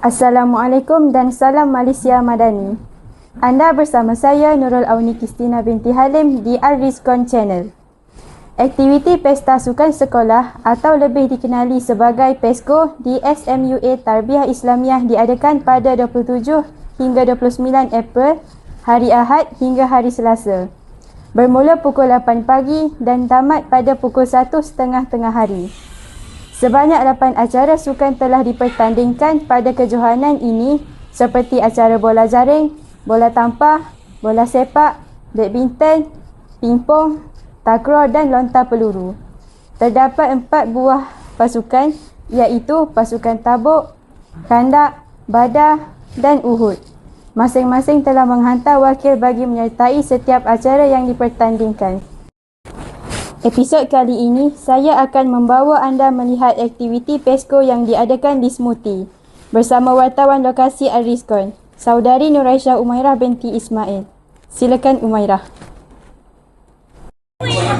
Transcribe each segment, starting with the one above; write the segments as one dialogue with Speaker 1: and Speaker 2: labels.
Speaker 1: Assalamualaikum dan salam Malaysia Madani. Anda bersama saya Nurul Auni Kristina binti Halim di Arrizkon Channel. Aktiviti Pesta Sukan Sekolah atau lebih dikenali sebagai PESCO di SMUA Tarbiyah Islamiah diadakan pada 27 hingga 29 April hari Ahad hingga hari Selasa. Bermula pukul 8 pagi dan tamat pada pukul 1 setengah tengah hari. Sebanyak 8 acara sukan telah dipertandingkan pada kejohanan ini seperti acara bola jaring, bola tampar, bola sepak, badminton, pingpong, takraw dan lontar peluru. Terdapat empat buah pasukan iaitu pasukan tabuk, kandak, badar dan uhud. Masing-masing telah menghantar wakil bagi menyertai setiap acara yang dipertandingkan. Episod kali ini, saya akan membawa anda melihat aktiviti PESCO yang diadakan di Smuti bersama wartawan lokasi Ariskon, Saudari Nuraisyah Umairah binti Ismail. Silakan Umairah.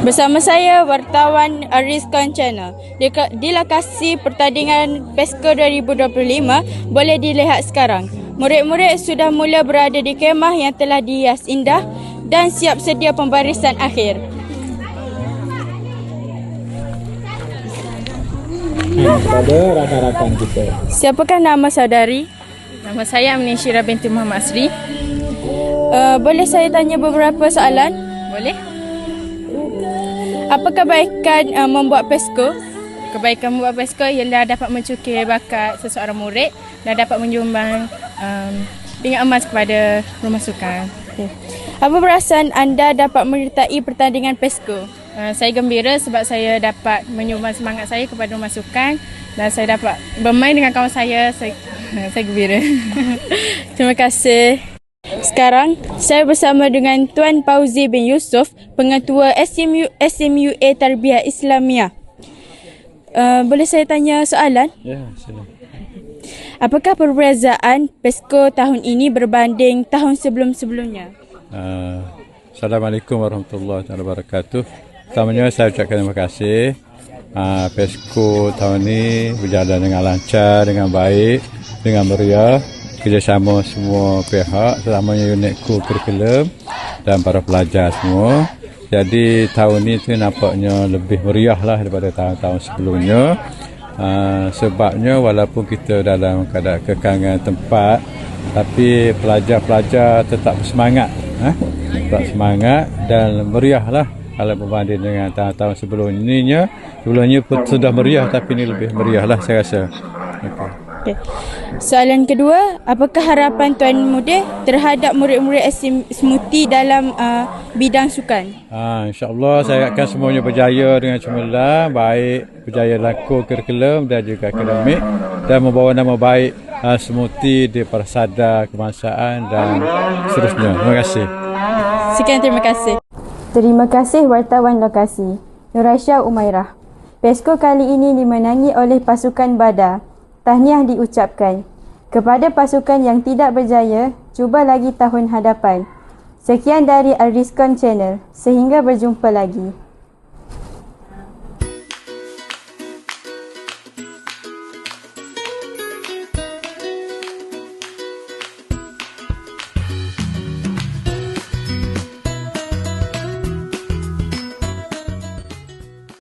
Speaker 2: Bersama saya, wartawan Ariskon Channel. Di, lokasi pertandingan PESCO 2025 boleh dilihat sekarang. Murid-murid sudah mula berada di kemah yang telah dihias indah dan siap sedia pembarisan akhir.
Speaker 3: Kepada rakan-rakan kita.
Speaker 2: Siapakah nama saudari? Nama saya Amnishira binti Muhammad Asri. Uh, boleh saya tanya beberapa soalan? Boleh. Apa kebaikan uh, membuat PESCO? Kebaikan membuat PESCO ialah dapat mencukir bakat seseorang murid dan dapat menyumbang um, pingat emas kepada rumah sukan. Okay. Apa perasaan anda dapat menyertai pertandingan PESCO? Uh, saya gembira sebab saya dapat menyumbang semangat saya kepada masukan dan saya dapat bermain dengan kawan saya. Saya, saya gembira. Terima kasih. Sekarang saya bersama dengan Tuan Pauzi bin Yusof, pengetua SMU SMUA Tarbiyah Islamiah. Uh, boleh saya tanya soalan?
Speaker 3: Ya, sila.
Speaker 2: Apakah perbezaan PESCO tahun ini berbanding tahun sebelum-sebelumnya?
Speaker 3: Uh, Assalamualaikum warahmatullahi wabarakatuh. Pertamanya saya ucapkan terima kasih. Uh, PESCO tahun ini berjalan dengan lancar, dengan baik, dengan meriah. Kerjasama semua pihak, terutamanya unit kurikulum dan para pelajar semua. Jadi tahun ini tu nampaknya lebih meriah lah daripada tahun-tahun sebelumnya. Uh, sebabnya walaupun kita dalam keadaan kekangan tempat, tapi pelajar-pelajar tetap semangat. Eh? Tetap semangat dan meriah lah kalau berbanding dengan tahun-tahun sebelum ini sebelumnya pun sudah meriah tapi ini lebih meriah lah saya rasa okay.
Speaker 2: Okay. Soalan kedua, apakah harapan Tuan Mude terhadap murid-murid SMUTI dalam uh, bidang sukan?
Speaker 3: Ha, InsyaAllah saya akan semuanya berjaya dengan cemerlang, baik berjaya laku kurikulum dan juga akademik dan membawa nama baik uh, SMUTI di persada kebangsaan dan seterusnya. Terima kasih.
Speaker 2: Sekian terima kasih.
Speaker 1: Terima kasih wartawan lokasi, Nuraisyah Umairah. PESCO kali ini dimenangi oleh pasukan Badar. Tahniah diucapkan. Kepada pasukan yang tidak berjaya, cuba lagi tahun hadapan. Sekian dari Ariskon Channel. Sehingga berjumpa lagi.